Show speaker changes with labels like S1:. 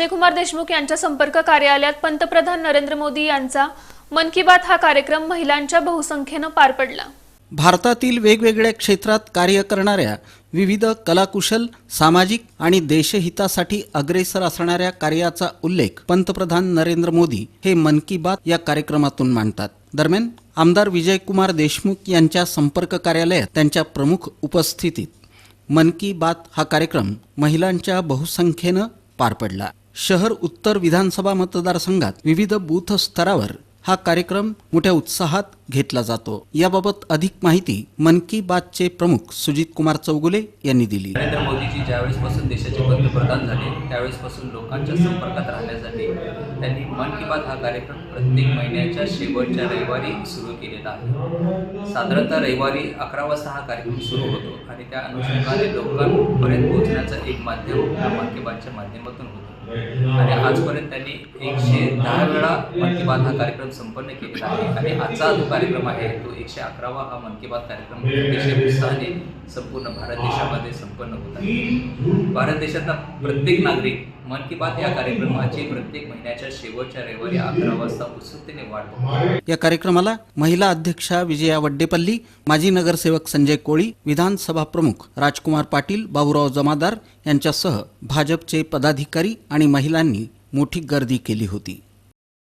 S1: विजयकुमार देशमुख यांच्या संपर्क कार्यालयात पंतप्रधान नरेंद्र मोदी यांचा मन की बात हा कार्यक्रम महिलांच्या बहुसंख्येनं पार पडला.
S2: भारतातील वेगवेगळ्या क्षेत्रात कार्य करणाऱ्या विविध कलाकुशल सामाजिक आणि देशहितासाठी अग्रेसर असणाऱ्या कार्याचा उल्लेख पंतप्रधान नरेंद्र मोदी हे मन की बात या कार्यक्रमातून मांडतात. दरम्यान आमदार विजयकुमार देशमुख यांच्या संपर्क कार्यालयात त्यांच्या प्रमुख उपस्थितीत मन की बात हा कार्यक्रम महिलांच्या बहुसंख्येनं पार पडला. शहर उत्तर विधानसभा मतदारसंघात विविध बूथ स्तरावर हा कार्यक्रम मोठ्या उत्साहात घेतला जातो. याबाबत अधिक माहिती मन की बातचे प्रमुख सुजित कुमार चौगुले यांनी दिली.
S3: नरेंद्र मोदीजी ज्यावेळेसपासून देशाचे पंतप्रधान झाले त्यावेळेसपासून लोकांच्या संपर्कात राहण्यासाठी त्यांनी मन की बात हा कार्यक्रम प्रत्येक महिन्याच्या शेवटच्या रविवारी सुरू केलेला आहे. साधारणतः रविवारी अकरा वाजता हा कार्यक्रम सुरू होतो आणि त्या अनुषंगाने लोकांपर्यंत पोहोचण्याचं एक माध्यम मन की बातच्या माध्यमातून होतो. आणि आजपर्यंत त्यांनी एकशे दहा वेळा मन की बात हा कार्यक्रम संपन्न केलेला आहे. आणि आजचा जो कार्यक्रम आहे तो एकशे अकरावा हा मन की बात कार्यक्रम अतिशय उत्साहाने संपूर्ण भारत देशामध्ये संपन्न होत आहे. भारत देशातला प्रत्येक नागरिक मन की बात या कार्यक्रमाची प्रत्येक महिन्याच्या शेवटच्या रविवारी अकरा वाजता उत्सुकतेने वाट
S2: या कार्यक्रमाला महिला अध्यक्षा विजया वड्डेपल्ली माजी नगरसेवक संजय कोळी विधानसभा प्रमुख राजकुमार पाटील बाबूराव जमादार यांच्यासह भाजपचे पदाधिकारी आणि महिलांनी मोठी गर्दी केली होती.